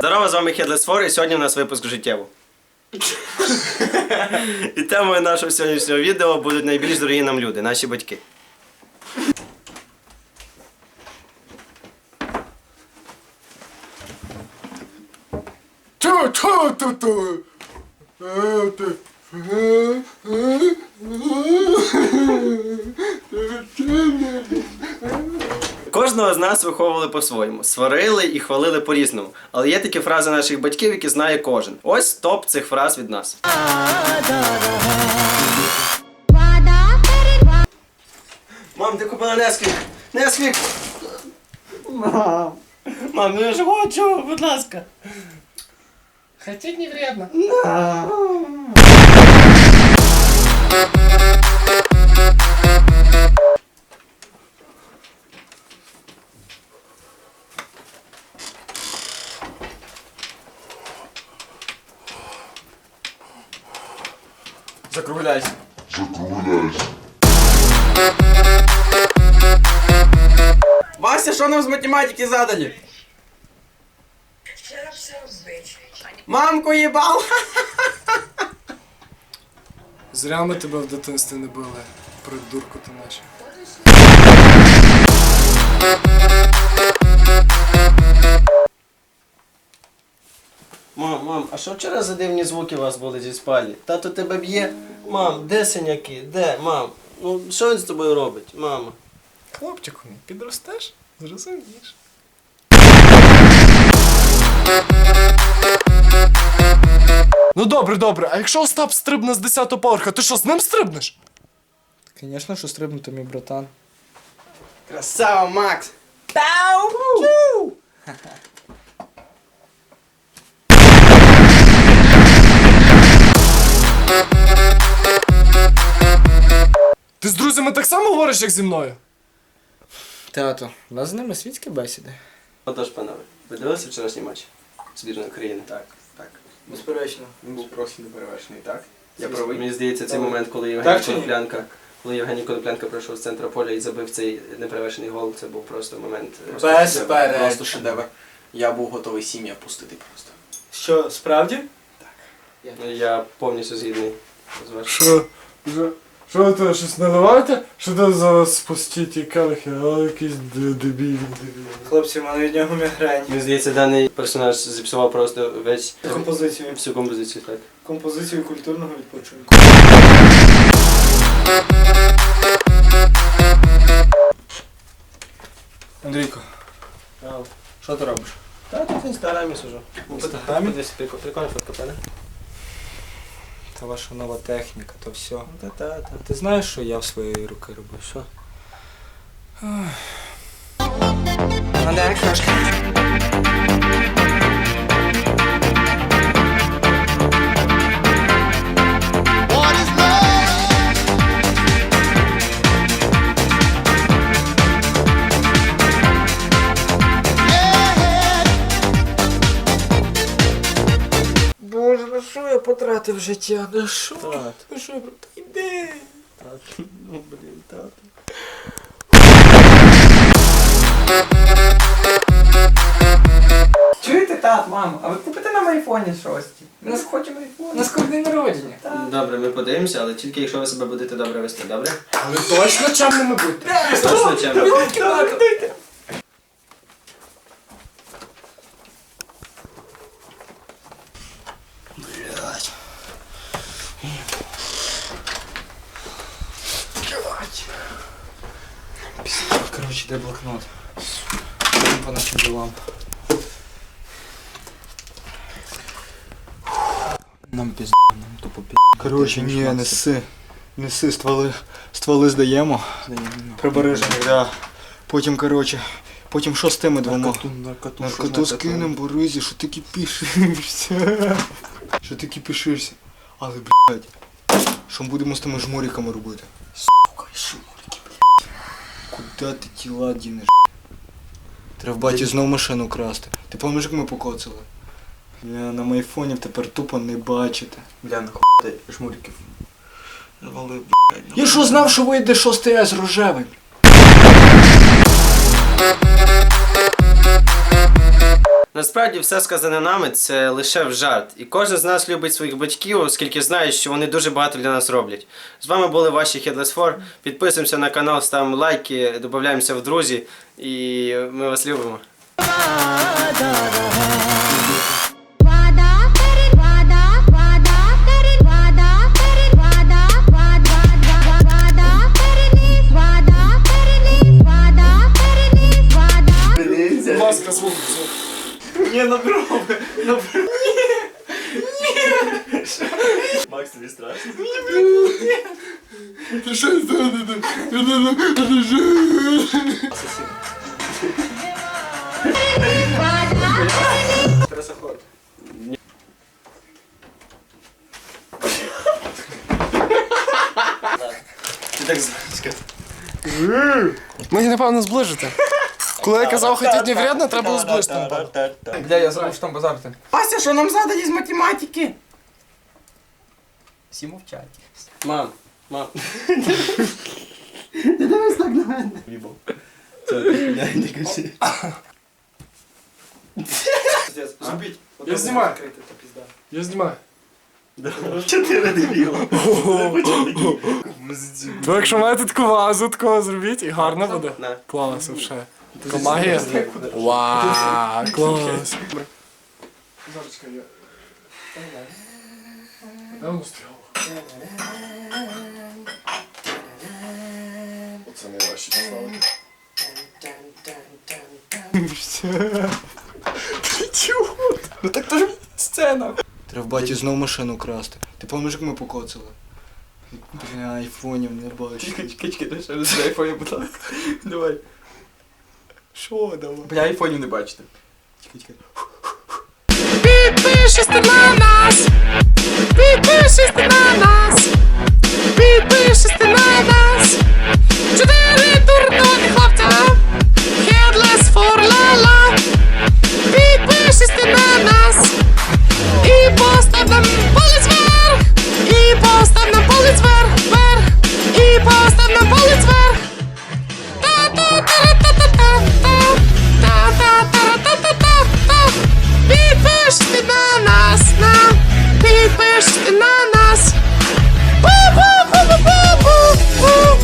Здорово, з вами Хедлес Фор, і сьогодні у нас випуск життєво. і темою нашого сьогоднішнього відео будуть найбільш дорогі нам люди, наші батьки. Ту, ту, ту, ту. Е, ти. Кожного з нас виховували по-своєму, сварили і хвалили по-різному. Але є такі фрази наших батьків, які знає кожен. Ось топ цих фраз від нас. Мам, ти купила Несквік! Несквік! Мам! Мам, ну я ж хочу, будь ласка. Хотеть не вредно. Закругляйся. Вася, що нам з математики задали? Вчора все розбить. Мамку їбал! Зря ми тебе в дитинстві не били. Придурку ти наче. Мам, мам, а що вчора за дивні звуки у вас були зі спальні? Тато тебе б'є? Мам, де синяки? Де, мам? Ну, що він з тобою робить, мама? Хлопчику, мій, підростеш, зрозумієш. Ну добре, добре, а якщо Остап стрибне з 10-го поверха, ти що, з ним стрибнеш? Конечно, що стрибнути, мій братан. Красава, Макс! Ти з друзями так само говориш, як зі мною? Тато, у нас з ними світські бесіди. Отож, панове, ви дивилися вчорашній матч збірної України? Так, так. Безперечно. Він був просто неперевершений, так? Я правий. Мені здається, цей момент, коли Євгеній Так чи ні? Коноплянка, коли Євгеній Коноплянка пройшов з центра поля і забив цей неперевершений гол, це був просто момент. е, Безперечно. Просто шедевр. Я був готовий сім'я пустити просто. Що, справді? Ну, Я повністю згідний з вашим. Що? Що? Що ти щось наливаєте? Що це за вас пусті келихи, а якийсь дебілі. Хлопці, в мене від нього мігрень. Мені здається, даний персонаж зіпсував просто весь Композицію. всю композицію, так. Композицію культурного відпочинку. Андрійко, що ти робиш? Та тут інстаграмі сижу. В Інстаграмі? Десь прикольно, прикольно фотка? Та ваша нова техніка, то все. Та-та-та. Ти знаєш, що я в своєї руки роблю? Що? Боже, що я потратив життя? На що? Так. На що я про- Та. Так. Ну, блін, так. Чуєте, тат, мам, а ви купите нам айфоні щось? Ми нас хочемо айфон. У нас коли день народження. Добре, ми подивимося, але тільки якщо ви себе будете добре вести, добре? Але точно чемними будьте. Точно чемно. Коротше, де блокнот? По нашим ділам. Нам пізд... нам тупо пізд... Коротше, ні, неси. Неси, стволи, стволи здаємо. Прибережемо, да. Потім, коротше, потім що з тими двома? Наркоту, наркоту, Наркоту скинем, Боризі, що ти кипішишся? Що ти кипішишся? Але, блядь, що ми будемо з тими жмуриками робити? Сука, блядь. Куди ти тіла дінеш? Треба баті знов машину красти. Ти пам'ятаєш, як ми покоцали? Я на майфонів тепер тупо не бачите. Бля, нахуй ти жмуриків. Завали, блядь. Я що знав, що вийде шостий С рожевий? Насправді все сказане нами це лише в жарт, і кожен з нас любить своїх батьків, оскільки знає, що вони дуже багато для нас роблять. З вами були ваші Headless 4. Підписуємося на канал, ставимо лайки, додаємося в друзі, і ми вас любимо. Будь ласка, звук звук. Ні, на брови, на брови. Макс, тобі страшно? Ти що зробив? Красоход. Ти так сказав. Мені напевно зближити. Коли я казав хотіть не вредно, треба було зближити. напевно. Бля, я забув, що там базарти. Вася, що нам задали з математики? Всі мовчать. Мам, мам. Ти дивись так на мене. Вібов. Це ти не кажи. Зубіть. Я знімаю. Я знімаю. Чотири дебіла. То якщо маєте таку вазу, такого зробіть і гарно буде. На. Клас, Вообще. Магія. Вау, клас. Зараз я. Де воно стояло? Оце не ваші поставити. Ну так то ж сцена. Треба в баті знов машину красти. Ти пам'ятаєш, як ми покоцали? Бля, айфонів не бачу. Чекай, чекай, чекай, дай ще раз айфонів, будь ласка. Давай. Шодало. Бля, айфонів не бачите. Тихо, тихо. Підпишись ти на нас! Підпишись ти на нас! Підпишись ти на нас! Чотири